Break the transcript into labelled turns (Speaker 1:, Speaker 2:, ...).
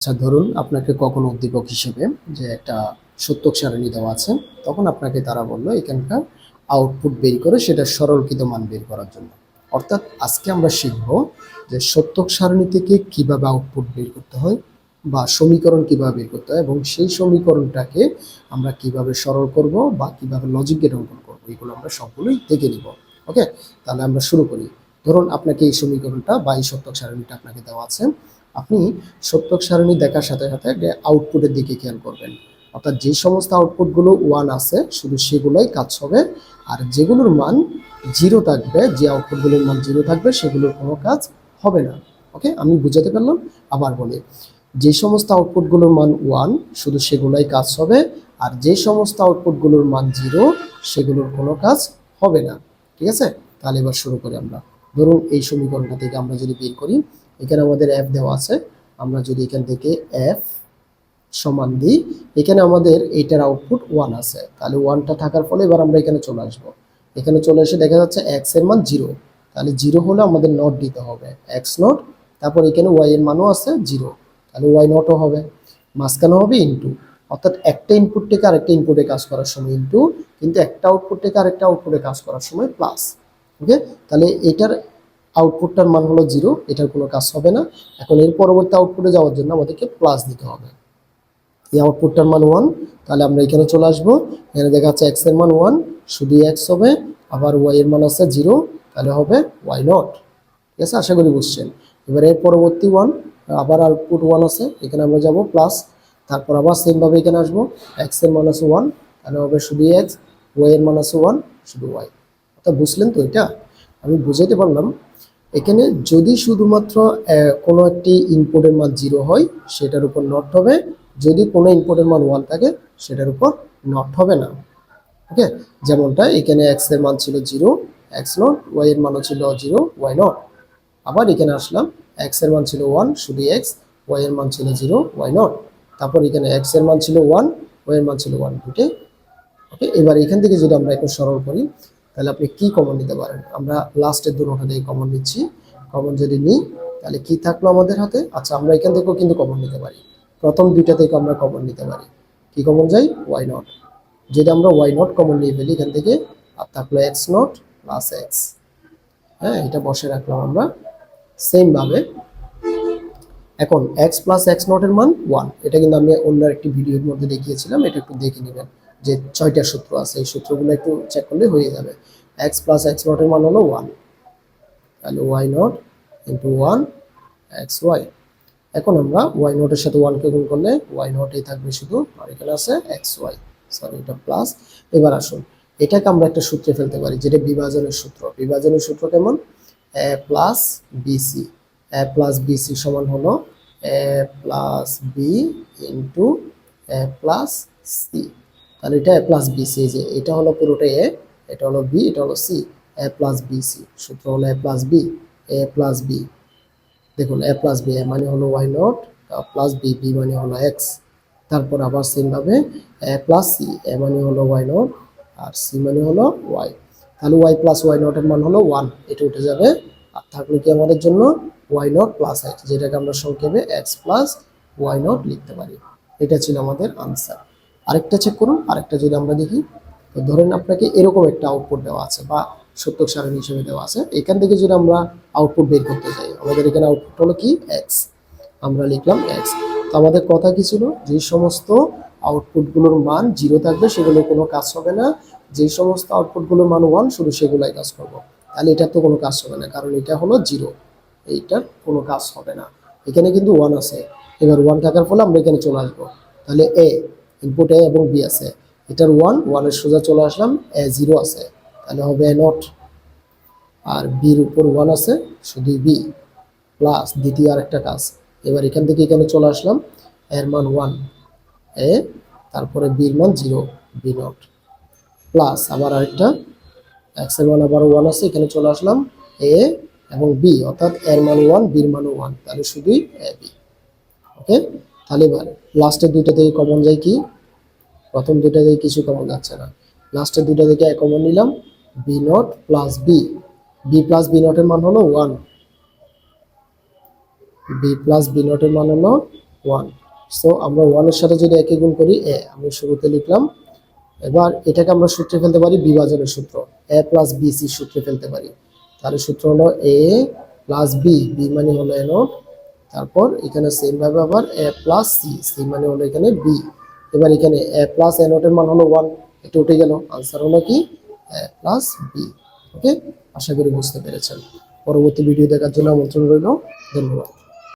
Speaker 1: আচ্ছা ধরুন আপনাকে কখনো উদ্দীপক হিসেবে যে একটা সত্যক সারণী দেওয়া আছে, তখন আপনাকে তারা বলল, এখানকার আউটপুট বের করে সেটা সরলকৃত মান বের করার জন্য। অর্থাৎ আজকে আমরা শিখব যে সত্যক সারণী থেকে কীভাবে আউটপুট বের করতে হয় বা সমীকরণ কীভাবে বের করতে হয় এবং সেই সমীকরণটাকে আমরা কীভাবে সরল করব বা কীভাবে লজিক গেট অঙ্কন করব, এগুলো আমরা সবগুলোই দেখে নিব। ওকে? তাহলে আমরা শুরু করি। ধরুন আপনাকে এই সমীকরণটা বা এই সত্যক সারণীটা আপনাকে দেওয়া আছে আপনি সত্যক সারণী দেখার সাথে সাথে আউটপুটের দিকে খেয়াল করবেন। অর্থাৎ যে সমস্ত আউটপুটগুলো ওয়ান আছে, শুধু সেগুলোই কাজ হবে। আর যেগুলোর মান জিরো থাকবে, যে আউটপুটগুলোর মান জিরো থাকবে, সেগুলোর কোনো কাজ হবে না। ওকে আমি বুঝাতে পারলাম? আবার বলি, যে সমস্ত আউটপুটগুলোর মান ওয়ান শুধু সেগুলোই কাজ হবে। আর যে সমস্ত আউটপুটগুলোর মান জিরো সেগুলোর কোনো কাজ হবে না। ঠিক আছে? তাহলে এবার শুরু করি আমরা। ধরুন এই সমীকরণটা থেকে আমরা যদি বের করি এখানে আমাদের এফ দেওয়া আছে। আমরা যদি এখান থেকে এফ সমান দিই, এখানে আমাদের এইটার আউটপুট ওয়ান আছে। তাহলে ওয়ানটা থাকার ফলে এবার আমরা এখানে চলে আসব। এখানে চলে এসে দেখা যাচ্ছে এক্সের মান জিরো তাহলে জিরো হলে আমাদের নট দিতে হবে। এক্স নট তারপর এখানে ওয়াই এর মানও আছে জিরো তাহলে ওয়াই নটও হবে। মাঝখানে হবে ইনটু অর্থাৎ একটা ইনপুট থেকে আরেকটা ইনপুটে কাজ করার সময় ইনটু কিন্তু একটা আউটপুট থেকে আরেকটা আউটপুটে কাজ করার সময় প্লাস ওকে তাহলে এটার আউটপুটটার মান হলো জিরো, এটার কোনো কাজ হবে না। এখন এর পরবর্তী আউটপুটে যাওয়ার জন্য আমাদেরকে প্লাস দিতে হবে। এই আউটপুটটার মান ওয়ান তাহলে আমরা এখানে চলে আসব। এখানে দেখা যাচ্ছে এক্সের মান ওয়ান শুধু এক্স হবে, আবার ওয়াই এর মান আছে জিরো তাহলে হবে ওয়াই নট ঠিক আছে? আশা করি বুঝছেন। এবার এর পরবর্তী ওয়ান আবার আউটপুট ওয়ান আছে, এখানে আমরা যাব প্লাস তারপর আবার সেমভাবে এখানে আসব। এক্সের মান আছে ওয়ান তাহলে হবে শুধু এক্স ওয়াই এর মান আছে ওয়ান শুধু ওয়াই অর্থাৎ বুঝলেন তো এটা? আমি বুঝাইতে পারলাম, এখানে যদি শুধুমাত্র কোনো একটি ইনপুটের মান জিরো হয়, সেটার উপর নট হবে। যদি কোনো ইনপুটের মান ওয়ান থাকে, সেটার উপর নট হবে না। ওকে যেমনটা এখানে এক্সের মান ছিল জিরো এক্স নট ওয়াই এর মানও ছিল জিরো ওয়াই নট আবার এখানে আসলাম এক্সের মান ছিল ওয়ান শুধু এক্স ওয়াই এর মান ছিল জিরো ওয়াই নট তারপর এখানে এক্সের মান ছিল ওয়ান ওয়াই এর মান ছিল ওয়ান ওকে এবার এখান থেকে যদি আমরা একটু সরল করি তাহলে আপনি কি কমন নিতে পারেন? আমরা লাস্টের দুটোটা থেকে কমন নিচ্ছি। কমন যদি নিই, তাহলে কি থাকল আমাদের হাতে? আচ্ছা আমরা এখান থেকেও কিন্তু কমন নিতে পারি। প্রথম দুইটা থেকে আমরা কমন নিতে পারি। কি কমন যাই? ওয়াই নট যদি আমরা ওয়াই নট কমন নিয়ে ফেলি, এখান থেকে আর থাকল এক্স নট প্লাস এক্স হ্যাঁ এটা বসে রাখলাম আমরা। সেম ভাবে। এখন এক্স প্লাস এক্স নটের মান ওয়ান এটা কিন্তু আমি অন্য একটি ভিডিওর মধ্যে দেখিয়েছিলাম, এটা একটু দেখে নেবেন। যে ছয়টা সূত্র আছে, এই সূত্রগুলো একটু চেক করলে হয়ে যাবে। এক্স প্লাস এক্স নটের মান হলো ওয়ান তাহলে Y nought into one X Y এখন আমরা ওয়াই নটের সাথে ওয়ানকে গুণ করলে ওয়াই নটেই থাকবে শুধু, আর এখানে আছে এক্স ওয়াই সরি এটা প্লাস এবার আসুন, এটাকে আমরা একটা সূত্রে ফেলতে পারি, যেটা বিভাজনের সূত্র। বিভাজনের সূত্র কেমন? A plus BC A plus BC সমান হলো A plus B into A plus C তাহলে এটা এ প্লাস বিসি যে এটা হলো পুরোটা এ এটা হলো বি এটা হলো সি এ প্লাস বিসি সূত্র হলো A plus B A plus B দেখুন এ প্লাস বি এ মানে হলো Y nought plus B B মানে হলো এক্স তারপর আবার সেমভাবে এ প্লাস সি এ মানে হলো ওয়াই নট আর সি মানে হলো ওয়াই তাহলে ওয়াই প্লাস ওয়াই নটের মান হলো ওয়ান এটা উঠে যাবে। আর থাকল কি আমাদের জন্য? ওয়াই নট প্লাস এক্স যেটাকে আমরা সংক্ষেপে এক্স প্লাস ওয়াই নট লিখতে পারি। এটা ছিল আমাদের আনসার আরেকটা চেক করুন, আরেকটা যদি আমরা দেখি, তো ধরেন আপনাকে এরকম একটা আউটপুট দেওয়া আছে বা সত্যক সারণী হিসেবে দেওয়া আছে, এখান থেকে যদি আমরা আউটপুট বের করতে চাই আমাদের এখানে আউটপুট হলো কি? এক্স আমরা লিখলাম এক্স তো আমাদের কথা কি ছিল? যে সমস্ত আউটপুটগুলোর মান জিরো থাকবে সেগুলো কোনো কাজ হবে না। যে সমস্ত আউটপুটগুলোর মান ওয়ান শুধু সেগুলাই কাজ করব। তাহলে এটার তো কোনো কাজ হবে না, কারণ এটা হলো জিরো এইটার কোনো কাজ হবে না। এখানে কিন্তু ওয়ান আছে। এবার ওয়ান থাকার ফলে আমরা এখানে চলে আসব। তাহলে এ ইনপুট এ এবং বি আছে। এটার ওয়ান ওয়ানের সোজা চলে আসলাম এ জিরো আছে। তাহলে হবে এ নট আর বির উপর ওয়ান আছে শুধু বি প্লাস দ্বিতীয় আরেকটা কাজ। এবার এখান থেকে এখানে চলে আসলাম এর মান ওয়ান এ তারপরে বির মান জিরো বি নট প্লাস আবার আরেকটা এক্সের মান আবার ওয়ান আছে, এখানে চলে আসলাম এ এবং বি অর্থাৎ এর মান ওয়ান বির মান ওয়ান তাহলে শুধুই এ বি ওকে তাহলে এবার লাস্টের দুইটা থেকে কমন যায় কি? প্রথম দুইটা থেকে কিছু কমন যাচ্ছে না। লাস্টের দুইটা থেকে এক কমন নিলাম B naught plus B B plus B নটের মান হলো ওয়ান বি প্লাস বি নটের মান হলো ওয়ান সো আমরা ওয়ানের সাথে যদি একে গুণ করি এ আমি শুরুতে লিখলাম। এবার এটাকে আমরা সূত্রে ফেলতে পারি বিভাজনের সূত্র। এ প্লাস বি সি সূত্রে ফেলতে পারি। তাহলে সূত্র হলো এ প্লাস বি বি মানে হলো এ নট তারপর এখানে সেম ভাবে আবার এ প্লাস সি সি মানে হলো এখানে বি এবার এখানে এ প্লাস এ নোটের মান হলো ওয়ান এটা উঠে গেল। আনসার হলো কি? এ প্লাস বি ওকে আশা করি বুঝতে পেরেছেন। পরবর্তী ভিডিও দেখার জন্য আমন্ত্রণ রইল। ধন্যবাদ।